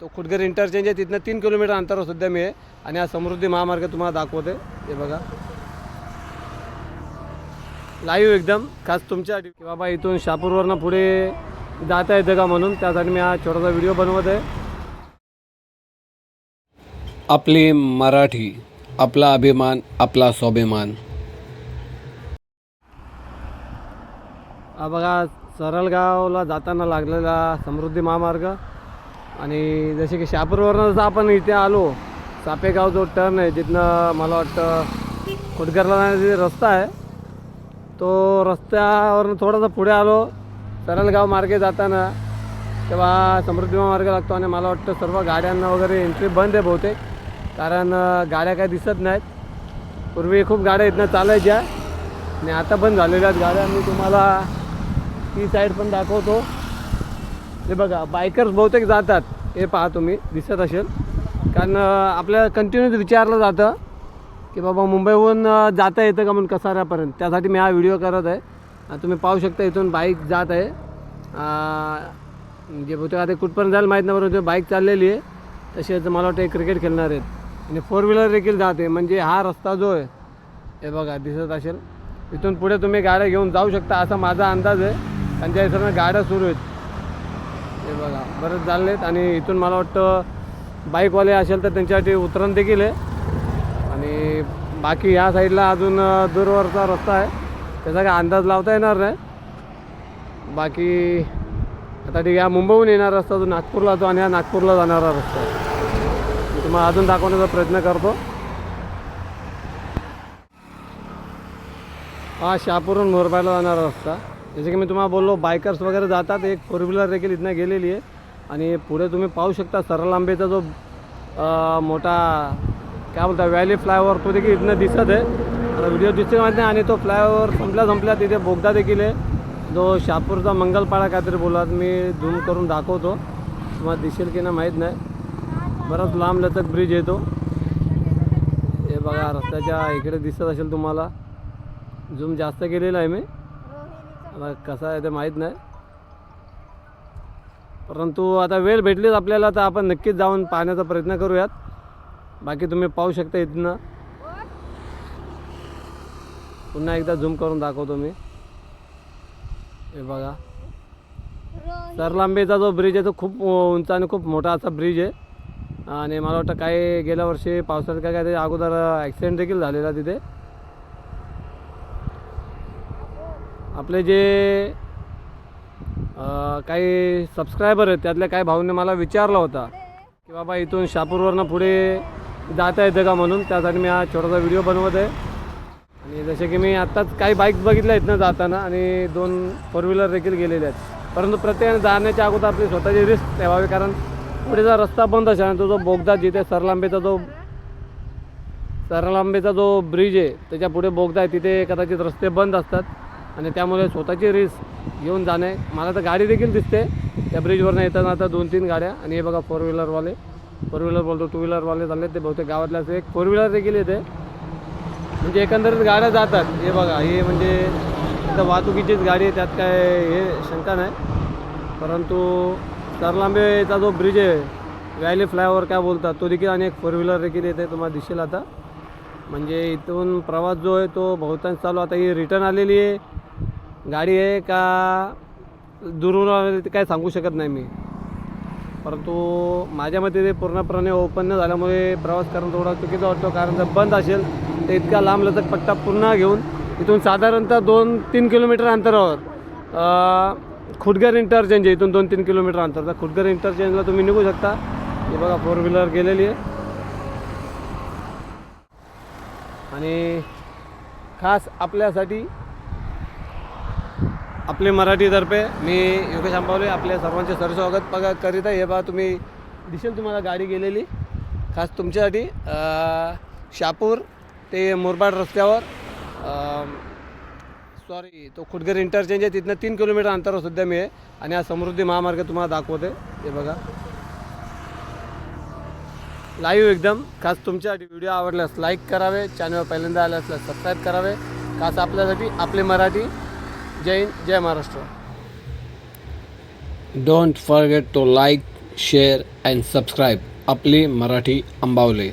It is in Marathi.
तो खुदगर इंटरचेंज आहे तिथनं तीन किलोमीटर अंतरावर सध्या मी आहे. आणि हा समृद्धी महामार्ग तुम्हाला दाखवते. हे बघा. लाईव्ह एकदम. खास तुमच्यासाठी की बाबा इथून शापूरवरनं पुढे जाता येतं का म्हणून त्यासाठी मी हा छोटासा व्हिडिओ बनवत आहे. आपली मराठी आपला अभिमान आपला स्वाभिमान. हा बघा सरळगावला जाताना लागलेला समृद्धी महामार्ग. आणि जसे की शहापूरवरनं जसं आपण इथे आलो सापेगाव जो टर्न आहे जिथनं मला वाटतं खुटगरला जाण्याचा जे रस्ता आहे तो रस्त्यावरनं थोडासा पुढे आलो. सरलगाव मार्गे जाताना तेव्हा समृद्धी मार्ग लागतो आणि मला वाटतं सर्व गाड्यांना वगैरे एंट्री बंद आहे बहुतेक. कारण गाड्या काय दिसत नाहीत. पूर्वी खूप गाड्या इथनं चालायच्या. आणि आता बंद झालेल्या आहेत गाड्या. मी तुम्हाला ती साईड पण दाखवतो. हे बघा बायकर्स बहुतेक जातात. हे पहा तुम्ही दिसत असेल. कारण आपल्याला कंटिन्यू विचारलं जातं की बाबा मुंबईहून जाता येतं का म्हणून कसाऱ्यापर्यंत? त्यासाठी मी हा व्हिडिओ करत आहे. आणि तुम्ही पाहू शकता इथून बाईक जात आहे. म्हणजे बहुतेक आता कुठपर्यंत जायला माहीत नाही बरोबर बाईक चाललेली आहे. तसेच मला वाटतं क्रिकेट खेळणार आहेत. आणि फोर व्हीलर देखील जाते म्हणजे हा रस्ता जो आहे हे बघा दिसत असेल. इथून पुढे तुम्ही गाड्या घेऊन जाऊ शकता असा माझा अंदाज आहे. त्यांच्या हिशोबाने गाड्या सुरू आहेत हे बघा बरेच झाले आहेत आणि इथून मला वाटतं बाईकवाले असेल तर त्यांच्यासाठी उतरण देखील आहे. आणि बाकी ह्या साईडला अजून दूरवरचा रस्ता आहे. त्याचा काय अंदाज लावता येणार नाही. बाकी आता ठीक आहे हा मुंबईहून येणारा रस्ता जो नागपूरला जातो आणि हा नागपूरला जाणारा रस्ता आहे. मी तुम्हाला अजून दाखवण्याचा प्रयत्न करतो. हा शहापूरहून मोरबायला जाणारा रस्ता. जसे की मी तुम्हाला बोललो बायकर्स वगैरे जातात. एक फोर व्हीलर देखील इथनं गेलेली आहे. आणि पुढे तुम्ही पाहू शकता सरलांबेचा जो मोठा काय बोलता व्हॅली फ्लायओव्हर तो देखील इथनं दिसत आहे. व्हिडिओ दिसते माहीत नाही. आणि तो फ्लायओव्हर संपल्या संपल्या तिथे बोगदा देखील आहे. जो शापूरचा मंगलपाडा काहीतरी बोललात मी झूम करून दाखवतो. तुम्हाला दिसेल की नाही माहीत नाही. बराच लांब लचक ब्रिज येतो हे बघा रस्त्याच्या इकडे दिसत असेल तुम्हाला. झूम जास्त केलेला आहे मी. आता कसं आहे ते माहीत नाही. परंतु आता वेळ भेटलीच आपल्याला तर आपण नक्कीच जाऊन पाहण्याचा प्रयत्न करूयात. बाकी तुम्ही पाहू शकता इथनं. पुन्हा एकदा झूम करून दाखवतो मी. हे बघा. सरलांबेचा जो ब्रिज आहे तो खूप उंच आणि खूप मोठा असा ब्रिज आहे. आणि मला वाटतं काही गेल्या वर्षी पावसाळ्यात काय काय ते अगोदर ॲक्सिडेंट देखील झालेला तिथे. आपले जे काही सबस्क्रायबर आहेत त्यातल्या काही भाऊंनी मला विचारला होता की बाबा इथून शापूरवरनं पुढे जाता येतं का म्हणून? त्यासाठी मी हा छोटासा व्हिडिओ बनवत आहे. आणि जसे की मी आत्ताच काही बाईक बघितल्या इथनं जाताना आणि दोन फोर व्हीलर देखील गेलेले आहेत. परंतु प्रत्येकाने जाण्याच्या अगोदर आपली स्वतःची रिस्क ठेवावी कारण पुढेचा रस्ता बंद असेल आणि तो जो बोगदा जिथे सरलांबेचा जो सरलांबेचा जो ब्रिज आहे त्याच्या पुढे बोगदा आहे तिथे कदाचित रस्ते बंद असतात. आणि त्यामुळे स्वतःची रिस्क घेऊन जाणे. मला तर गाडी देखील दिसते. त्या ब्रिजवरनं येताना आता दोन तीन गाड्या. आणि हे बघा फोर व्हीलरवाले फोर व्हीलर बोलतो टू व्हीलरवाले चालले ते बहुतेक गावातल्याच एक फोर व्हीलर देखील येते. म्हणजे एकंदरीत गाड्या जातात. हे बघा हे म्हणजे इथं वाहतुकीचीच गाडी आहे त्यात काय हे शंका नाही. परंतु सरलांबेचा जो ब्रिज आहे व्हॅली फ्लायओव्हर काय बोलतात तो देखील आणि एक फोर व्हीलर देखील येते तुम्हाला दिसेल आता. म्हणजे इथून प्रवास जो आहे तो बहुतांश चालू. आता ही रिटर्न आलेली आहे. गाडी आहे का? दुरून ते काय सांगू शकत नाही मी. परंतु माझ्या मते ते पूर्णपणे ओपन न झाल्यामुळे प्रवास करणं थोडा चुकीचा वाटतो. कारण जर बंद असेल तर इतका लांब लचक पट्टा पुन्हा घेऊन इथून साधारणतः दोन तीन किलोमीटर अंतरावर खुटगर इंटरचेंज आहे. इथून दोन तीन किलोमीटर अंतर. तर खुटगर इंटरचेंजला तुम्ही निघू शकता. हे बघा फोर व्हीलर गेलेली आहे. आणि खास आपल्यासाठी आपले मराठीतर्फे मी योगेश आंबावले आपल्या सर्वांचे सरस्वागत बघा करीत आहे. हे बघा तुम्ही दिसेल तुम्हाला गाडी गेलेली. खास तुमच्यासाठी शापूर ते मुरबाड रस्त्यावर सॉरी तो खुटगर इंटरचेंज आहे. तिथनं तीन किलोमीटर अंतरावर सध्या मी आहे. आणि हा समृद्धी महामार्ग तुम्हाला दाखवते. हे बघा. लाईव्ह एकदम. खास तुमच्यासाठी व्हिडिओ आवडल्यास लाईक करावे. चॅनलवर पहिल्यांदा आल्या असल्यास सबस्क्राईब करावे. खास आपल्यासाठी आपले Marathi Jai Hind Jai Maharashtra. Don't forget to like share and subscribe आपली मराठी अंबावले.